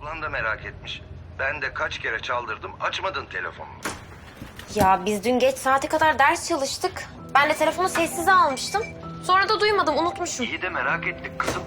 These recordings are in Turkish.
Ablan da merak etmiş. Ben de kaç kere çaldırdım açmadın telefonunu. Ya biz dün geç saate kadar ders çalıştık. Ben de telefonu sessize almıştım. Sonra da duymadım, unutmuşum. İyi de merak ettik kızım.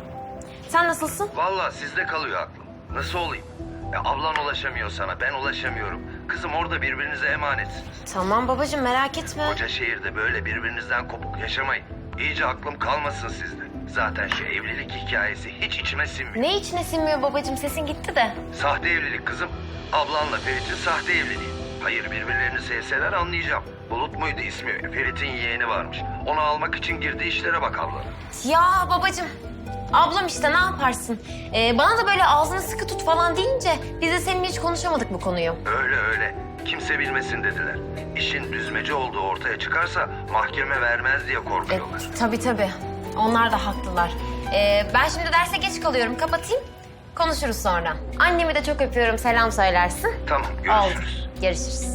Sen nasılsın? Vallahi sizde kalıyor aklım. Nasıl olayım? Ya ablan ulaşamıyor sana, ben ulaşamıyorum. Kızım orada birbirinize emanetsiniz. Tamam babacığım merak etme. Koca şehirde böyle birbirinizden kopuk yaşamayın. İyice aklım kalmasın sizde. Zaten şu evlilik hikayesi hiç içime sinmiyor. Ne içine sinmiyor babacığım? Sesin gitti de. Sahte evlilik kızım. Ablanla Ferit'in sahte evliliği. Hayır birbirlerini sevseler anlayacağım. Bulut muydu ismi? Ferit'in yeğeni varmış. Onu almak için girdiği işlere bak abla. Ya babacığım. Ablam işte ne yaparsın? Ee, bana da böyle ağzını sıkı tut falan deyince biz de seninle hiç konuşamadık bu konuyu. Öyle öyle. Kimse bilmesin dediler. İşin düzmece olduğu ortaya çıkarsa mahkeme vermez diye E, korkuyorlar. tabii tabii. Onlar da haklılar. Ee, ben şimdi derse geç kalıyorum. Kapatayım. Konuşuruz sonra. Annemi de çok öpüyorum. Selam söylersin. Tamam Oldu. görüşürüz. Görüşürüz.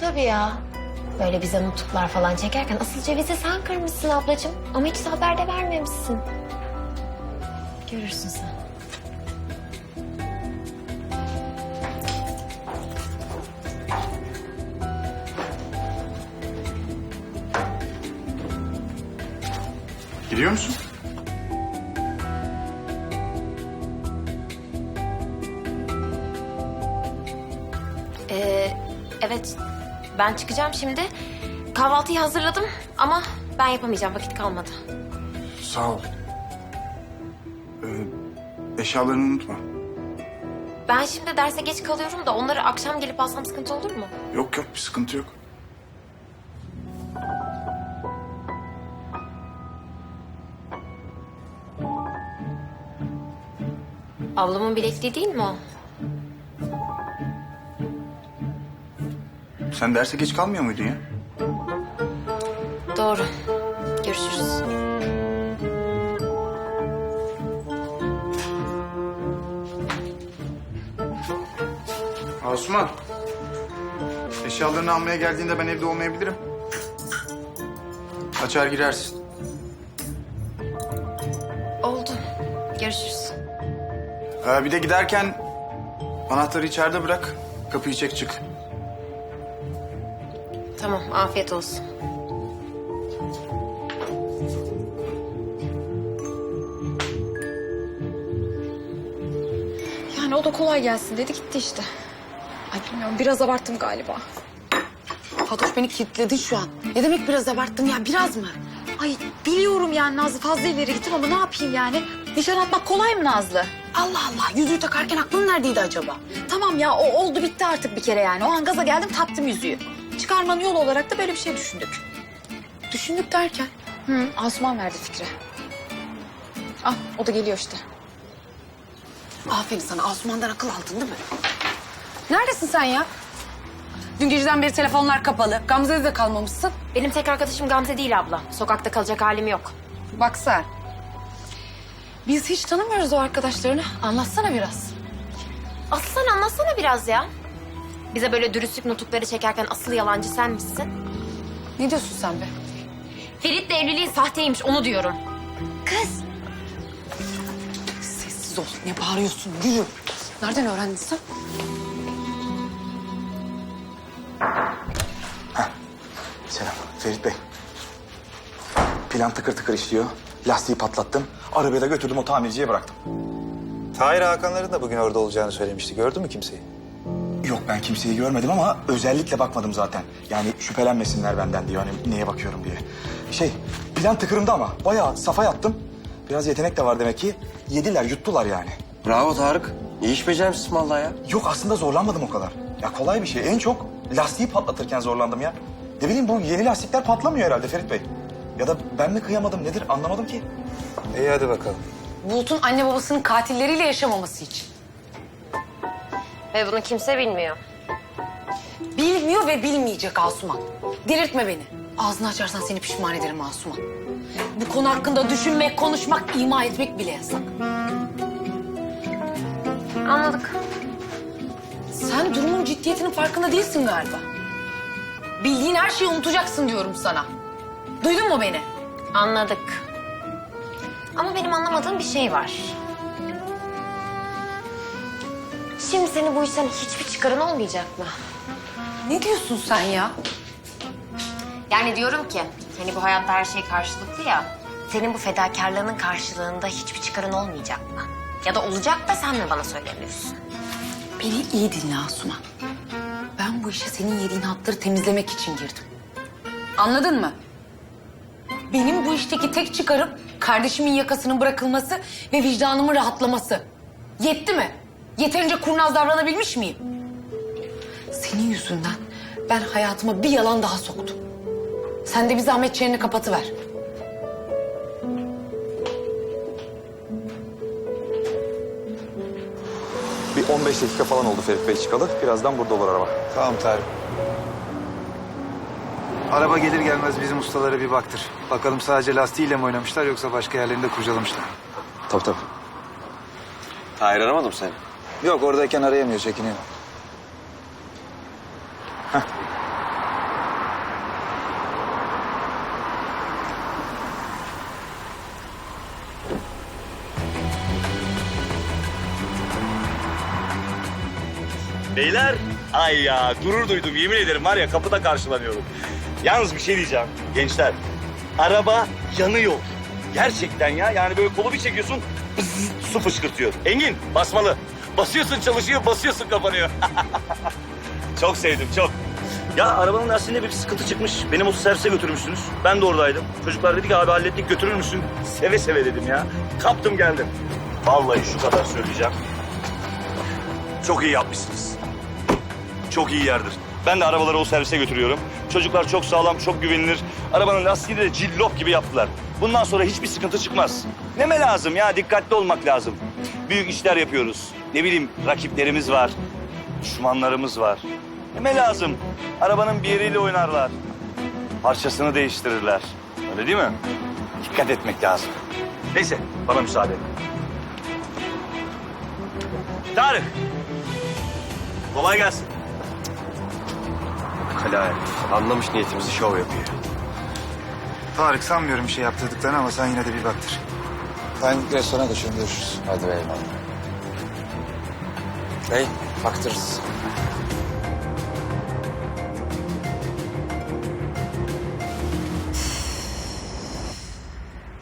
Tabii ya. Böyle bize nutuklar falan çekerken asıl cevizi sen kırmışsın ablacığım. Ama hiç haber de vermemişsin. Görürsün sen. Gidiyor musun? Ee, evet ben çıkacağım şimdi. Kahvaltıyı hazırladım ama ben yapamayacağım vakit kalmadı. Sağ ol. Ee, eşyalarını unutma. Ben şimdi derse geç kalıyorum da onları akşam gelip alsam sıkıntı olur mu? Yok yok bir sıkıntı yok. Ablamın bilekliği değil mi o? Sen derse geç kalmıyor muydun ya? Doğru. Görüşürüz. Asuman. Eşyalarını almaya geldiğinde ben evde olmayabilirim. Açar girersin. Oldu. Görüşürüz. Ee, bir de giderken anahtarı içeride bırak. Kapıyı çek çık. Tamam afiyet olsun. Yani o da kolay gelsin dedi gitti işte. Ay bilmiyorum biraz abarttım galiba. Fatoş beni kilitledin şu an. Ne demek biraz abarttım ya biraz mı? Ay biliyorum yani Nazlı fazla ileri gittim ama ne yapayım yani? Nişan atmak kolay mı Nazlı? Allah Allah yüzüğü takarken aklın neredeydi acaba? Tamam ya o oldu bitti artık bir kere yani. O an gaza geldim taktım yüzüğü. Çıkarmanın yolu olarak da böyle bir şey düşündük. Düşündük derken. Hı, Asuman verdi fikri. Ah o da geliyor işte. Aferin sana Asuman'dan akıl aldın değil mi? Neredesin sen ya? Dün geceden beri telefonlar kapalı. Gamze'de de kalmamışsın. Benim tek arkadaşım Gamze değil abla. Sokakta kalacak halim yok. Bak sen. Biz hiç tanımıyoruz o arkadaşlarını. Anlatsana biraz. Aslı sen anlatsana biraz ya. Bize böyle dürüstlük nutukları çekerken asıl yalancı sen misin? Ne diyorsun sen be? Ferit'le evliliğin sahteymiş onu diyorum. Kız. Sessiz ol. Ne bağırıyorsun? Yürü. Nereden öğrendin sen? Selam Ferit Bey. Plan tıkır tıkır işliyor. Lastiği patlattım. Arabayı da götürdüm o tamirciye bıraktım. Tahir Hakanların da bugün orada olacağını söylemişti. Gördün mü kimseyi? Yok ben kimseyi görmedim ama özellikle bakmadım zaten. Yani şüphelenmesinler benden diye hani neye bakıyorum diye. Şey plan tıkırımda ama bayağı safa yattım. Biraz yetenek de var demek ki. Yediler yuttular yani. Bravo Tarık. İyi iş becermişsin vallahi ya. Yok aslında zorlanmadım o kadar. Ya kolay bir şey. En çok lastiği patlatırken zorlandım ya. Ne bileyim bu yeni lastikler patlamıyor herhalde Ferit Bey. Ya da ben mi kıyamadım nedir anlamadım ki. İyi hadi bakalım. Bulut'un anne babasının katilleriyle yaşamaması için. Ve bunu kimse bilmiyor. Bilmiyor ve bilmeyecek Asuman. Delirtme beni. Ağzını açarsan seni pişman ederim Asuman. Bu konu hakkında düşünmek, konuşmak, ima etmek bile yasak. Anladık. Sen durumun ciddiyetinin farkında değilsin galiba. Bildiğin her şeyi unutacaksın diyorum sana. Duydun mu beni? Anladık. Ama benim anlamadığım bir şey var. Şimdi senin bu işten hiçbir çıkarın olmayacak mı? Ne diyorsun sen ya? Yani diyorum ki hani bu hayatta her şey karşılıklı ya. Senin bu fedakarlığının karşılığında hiçbir çıkarın olmayacak mı? Ya da olacak da sen mi bana söylemiyorsun? Beni iyi dinle Asuman. Ben bu işe senin yediğin hatları temizlemek için girdim. Anladın mı? Benim bu işteki tek çıkarım kardeşimin yakasının bırakılması ve vicdanımın rahatlaması. Yetti mi? Yeterince kurnaz davranabilmiş miyim? Senin yüzünden ben hayatıma bir yalan daha soktum. Sen de bir zahmet çeneni kapatıver. Bir 15 dakika falan oldu Ferit Bey çıkalı. Birazdan burada olur araba. Tamam Tarık. Araba gelir gelmez bizim ustalara bir baktır. Bakalım sadece lastiğiyle mi oynamışlar yoksa başka yerlerinde kurcalamışlar. Tabii tabii. Tahir aramadım seni. Yok oradayken arayamıyor çekiniyor. Beyler, ay ya gurur duydum yemin ederim var ya kapıda karşılanıyorum. Yalnız bir şey diyeceğim gençler. Araba yanıyor. Gerçekten ya yani böyle kolu bir çekiyorsun bızz, su fışkırtıyor. Engin basmalı. Basıyorsun çalışıyor basıyorsun kapanıyor. çok sevdim çok. Ya arabanın lastiğinde bir sıkıntı çıkmış. Beni motor servise götürmüşsünüz. Ben de oradaydım. Çocuklar dedi ki abi hallettik götürür müsün? Seve seve dedim ya. Kaptım geldim. Vallahi şu kadar söyleyeceğim. Çok iyi yapmışsınız. Çok iyi yerdir. Ben de arabaları o servise götürüyorum. Çocuklar çok sağlam, çok güvenilir. Arabanın lastiğini de cillop gibi yaptılar. Bundan sonra hiçbir sıkıntı çıkmaz. Neme lazım ya? Dikkatli olmak lazım. Büyük işler yapıyoruz. Ne bileyim rakiplerimiz var. Düşmanlarımız var. Neme lazım? Arabanın bir yeriyle oynarlar. Parçasını değiştirirler. Öyle değil mi? Dikkat etmek lazım. Neyse bana müsaade. Tarık. Kolay gelsin. Kala anlamış niyetimizi şov yapıyor. Tarık sanmıyorum bir şey yaptırdıklarını ama sen yine de bir baktır. Ben restorana geçiyorum görüşürüz. Hadi be eyvallah. Hey baktırırız.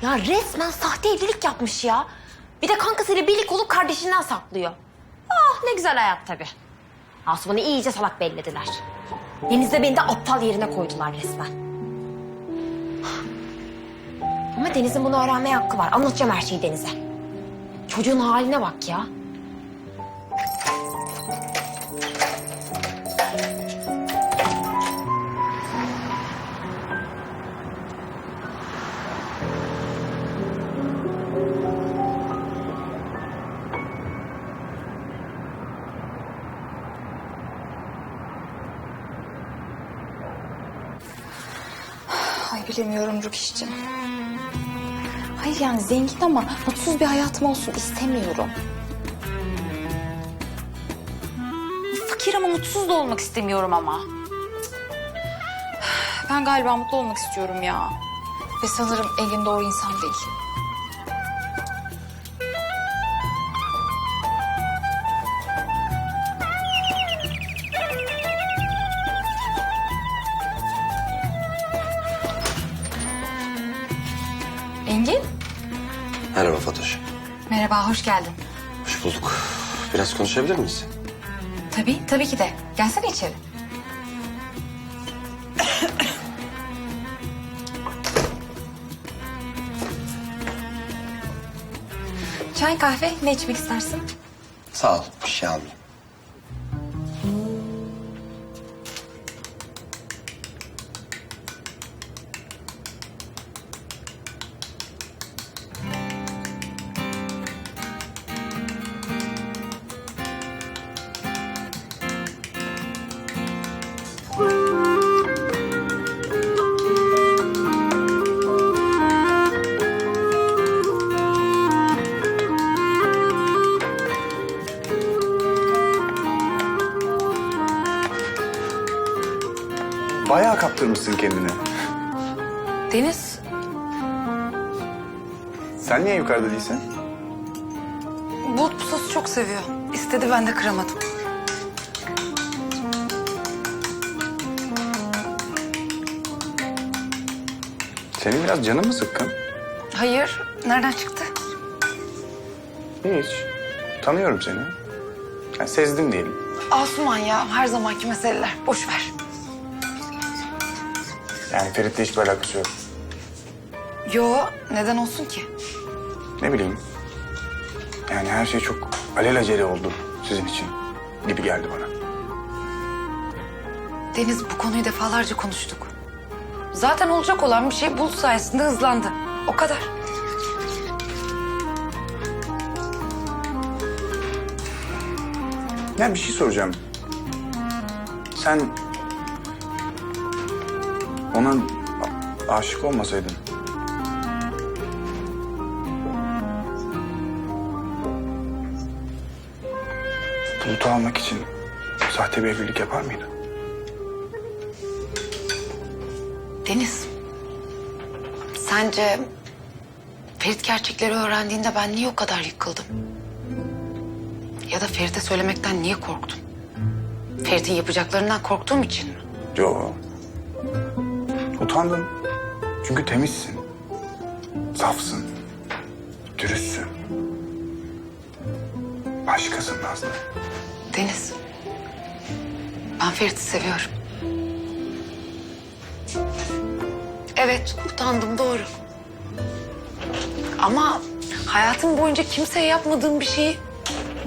Ya resmen sahte evlilik yapmış ya. Bir de kankasıyla birlik olup kardeşinden saklıyor. Ah ne güzel hayat tabii. Asuman'ı iyice salak bellediler. Deniz'de beni de aptal yerine koydular resmen. Ama Deniz'in bunu öğrenmeye hakkı var. Anlatacağım her şeyi Deniz'e. Çocuğun haline bak ya. Ay bilemiyorum Rukiş'cim. Hayır yani zengin ama mutsuz bir hayatım olsun istemiyorum. Fakir ama mutsuz da olmak istemiyorum ama. Ben galiba mutlu olmak istiyorum ya. Ve sanırım Engin doğru insan değil. Engin? Merhaba Fatoş. Merhaba, hoş geldin. Hoş bulduk. Biraz konuşabilir miyiz? Tabii, tabii ki de. Gelsene içeri. Çay, kahve ne içmek istersin? Sağ ol. Bir şey almayayım. Kaptırmışsın kendini. Deniz, Sen niye yukarıda değilsin? Bulut pusası çok seviyor. istedi ben de kıramadım. Senin biraz canın mı sıkkın? Hayır, nereden çıktı? Hiç. Tanıyorum seni. Yani sezdim diyelim. Asuman ya, her zamanki meseleler. Boş ver. Yani Ferit'le hiçbir alakası yok. Yo, neden olsun ki? Ne bileyim. Yani her şey çok alelacele oldu sizin için gibi geldi bana. Deniz bu konuyu defalarca konuştuk. Zaten olacak olan bir şey Bulut sayesinde hızlandı. O kadar. Ya bir şey soracağım. Sen ona aşık olmasaydın. Bulut'u almak için sahte bir evlilik yapar mıydın? Deniz, sence Ferit gerçekleri öğrendiğinde ben niye o kadar yıkıldım? Ya da Ferit'e söylemekten niye korktum? Ferit'in yapacaklarından korktuğum için mi? Yo. Utandım. Çünkü temizsin. Safsın. Dürüstsün. Başkasın Nazlı. Deniz, ben Ferit'i seviyorum. Evet, utandım doğru. Ama hayatım boyunca kimseye yapmadığım bir şeyi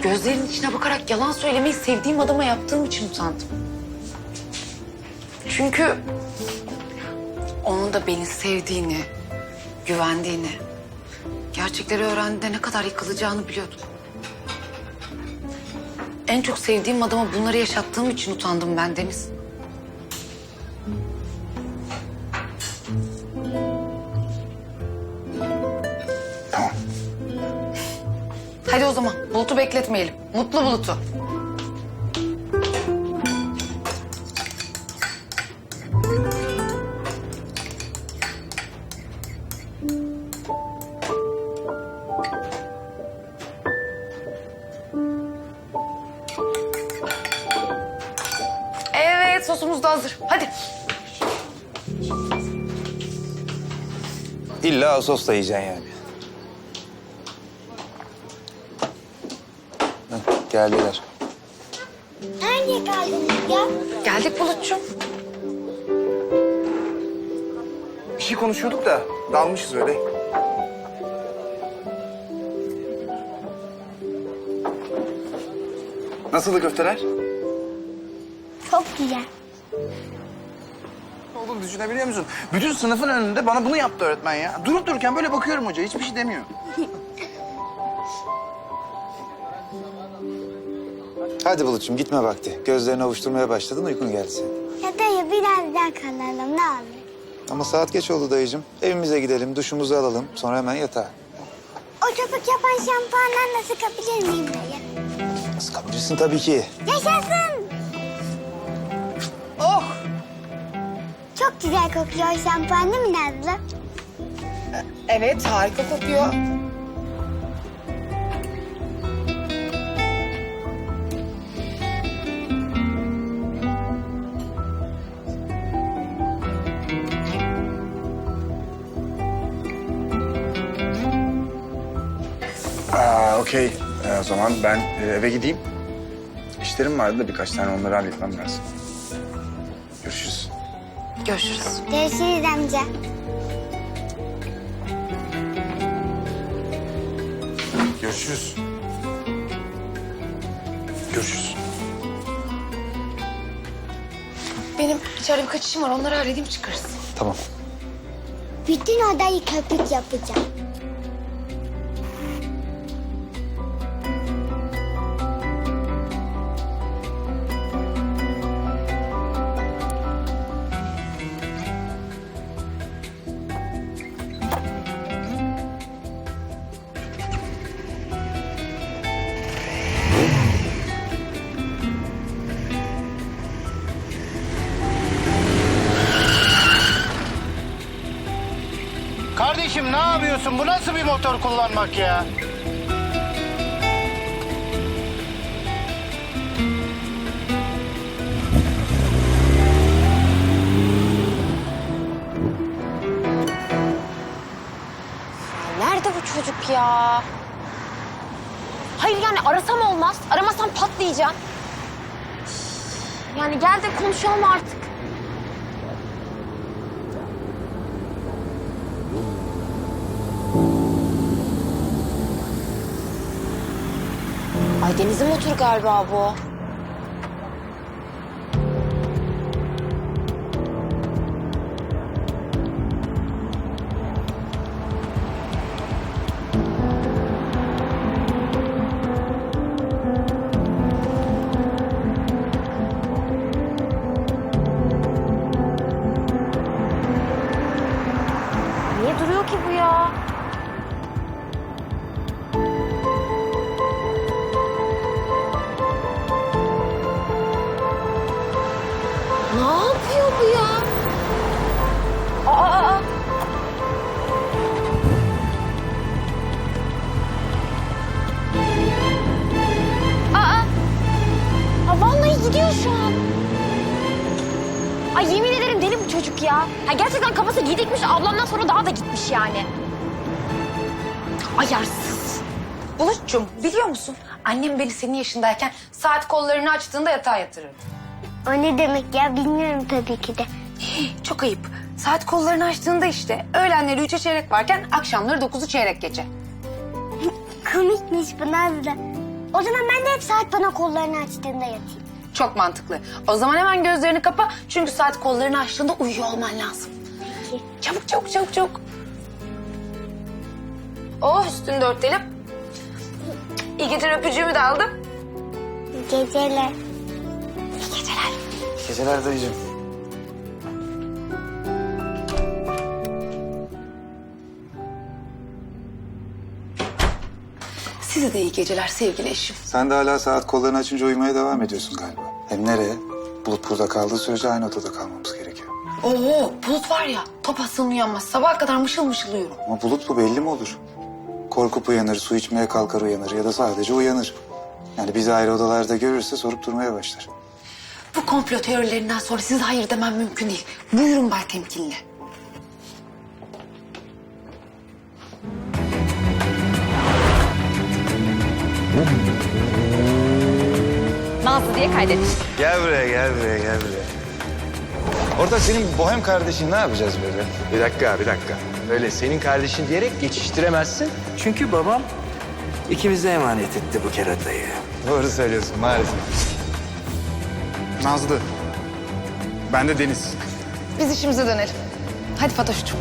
gözlerinin içine bakarak yalan söylemeyi sevdiğim adama yaptığım için utandım. Çünkü onun da beni sevdiğini, güvendiğini, gerçekleri öğrendiğinde ne kadar yıkılacağını biliyordum. En çok sevdiğim adama bunları yaşattığım için utandım ben Deniz. Tamam. Hadi o zaman Bulut'u bekletmeyelim. Mutlu Bulut'u. O sosla yiyeceksin yani. Heh, geldiler. Nerede kaldınız ya? Geldik Bulut'cum. Bir şey konuşuyorduk da dalmışız öyle. Nasıldı köfteler? Çok güzel. Oğlum düşünebiliyor musun? Bütün sınıfın önünde bana bunu yaptı öğretmen ya. Durup dururken böyle bakıyorum hoca hiçbir şey demiyor. Hadi Bulut'cum gitme vakti. Gözlerini ovuşturmaya başladın uykun geldi senin. Ya dayı biraz daha kalalım ne olur. Ama saat geç oldu dayıcığım. Evimize gidelim, duşumuzu alalım. Sonra hemen yatağa. O köpük yapan şampuandan da sıkabilir miyim dayı? Sıkabilirsin tabii ki. Yaşasın. Çok güzel kokuyor şampuan değil mi Nazlı? Evet harika kokuyor. Aa, okey. Ee, o zaman ben e, eve gideyim. İşlerim vardı da birkaç tane onları halletmem lazım. Görüşürüz. Görüşürüz. Amca. Görüşürüz. Görüşürüz. Benim içeride birkaç işim var. Onları halledeyim çıkarız. Tamam. Bütün odayı köpük yapacağım. motor kullanmak ya. Nerede bu çocuk ya? Hayır yani arasam olmaz. Aramasam patlayacağım. Yani gel de konuşalım artık. Deniz'in motoru galiba bu. Ay yemin ederim deli bu çocuk ya. Ha, gerçekten kafası gidikmiş ablamdan sonra daha da gitmiş yani. Ayarsız. Bulut'cum biliyor musun? Annem beni senin yaşındayken saat kollarını açtığında yatağa yatırırdı. O ne demek ya bilmiyorum tabii ki de. Çok ayıp. Saat kollarını açtığında işte öğlenleri üçe çeyrek varken akşamları dokuzu çeyrek geçe. Komikmiş bu Nazlı. O zaman ben de hep saat bana kollarını açtığında yatayım. Çok mantıklı. O zaman hemen gözlerini kapa çünkü saat kollarını açtığında uyuyor olman lazım. Çabuk çabuk çabuk çabuk. Oh üstünü de örtelim. İyi geceler öpücüğümü de aldım. Geceler. Geceler dayıcığım. Size de iyi geceler sevgili eşim. Sen de hala saat kollarını açınca uyumaya devam ediyorsun galiba. Hem nereye? Bulut burada kaldığı sürece aynı odada kalmamız gerekiyor. Oo Bulut var ya top atsın uyanmaz. Sabaha kadar mışıl mışıl uyurum. Ama Bulut bu belli mi olur? Korkup uyanır, su içmeye kalkar uyanır ya da sadece uyanır. Yani bizi ayrı odalarda görürse sorup durmaya başlar. Bu komplo teorilerinden sonra size hayır demem mümkün değil. Buyurun Bay Temkinli. Nazlı diye kaydetmiş. Gel buraya, gel buraya, gel buraya. Orada senin bohem kardeşin ne yapacağız böyle? Bir dakika, bir dakika. Öyle senin kardeşin diyerek geçiştiremezsin. Çünkü babam ikimize emanet etti bu keratayı. Doğru söylüyorsun maalesef. Nazlı. Ben de Deniz. Biz işimize dönelim. Hadi Fatoş'cum.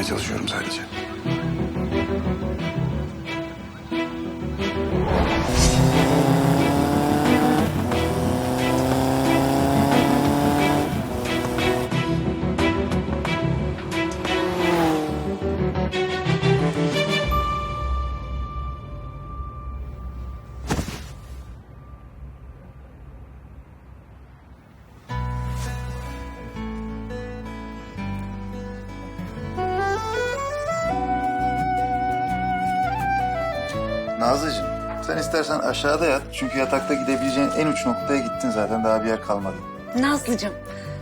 Olmaya çalışıyorum sadece. Nazlıcığım sen istersen aşağıda yat. Çünkü yatakta gidebileceğin en uç noktaya gittin zaten. Daha bir yer kalmadı. Nazlıcığım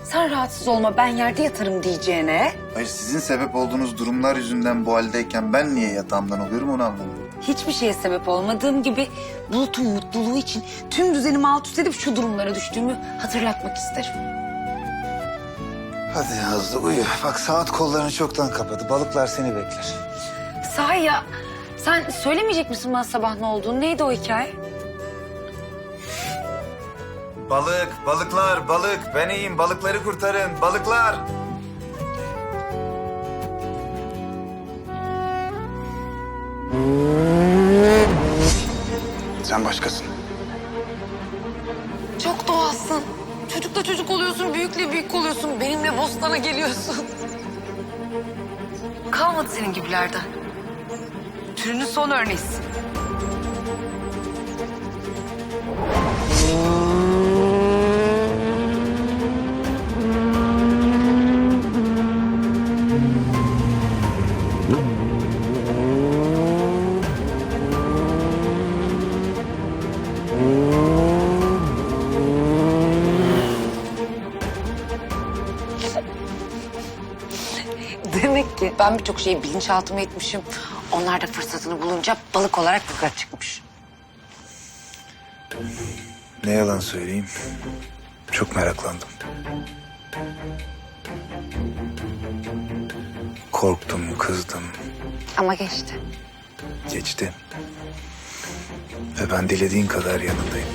sen rahatsız olma ben yerde yatarım diyeceğine. Hayır sizin sebep olduğunuz durumlar yüzünden bu haldeyken ben niye yatağımdan oluyorum onu anlamıyorum. Hiçbir şeye sebep olmadığım gibi Bulut'un mutluluğu için tüm düzenimi alt üst edip şu durumlara düştüğümü hatırlatmak isterim. Hadi Nazlı uyu. Bak saat kollarını çoktan kapadı. Balıklar seni bekler. Sahi ya sen söylemeyecek misin bana sabah ne olduğunu? Neydi o hikaye? Balık, balıklar, balık. Ben iyiyim. Balıkları kurtarın. Balıklar. Sen başkasın. Çok doğalsın. Çocukla çocuk oluyorsun, büyükle büyük oluyorsun. Benimle bostana geliyorsun. Kalmadı senin gibilerden türünün son örneğisin. Demek ki ben birçok şeyi bilinçaltıma etmişim. Onlar da fırsatını bulunca balık olarak yukarı çıkmış. Ne yalan söyleyeyim. Çok meraklandım. Korktum, kızdım. Ama geçti. Geçti. Ve ben dilediğin kadar yanındayım.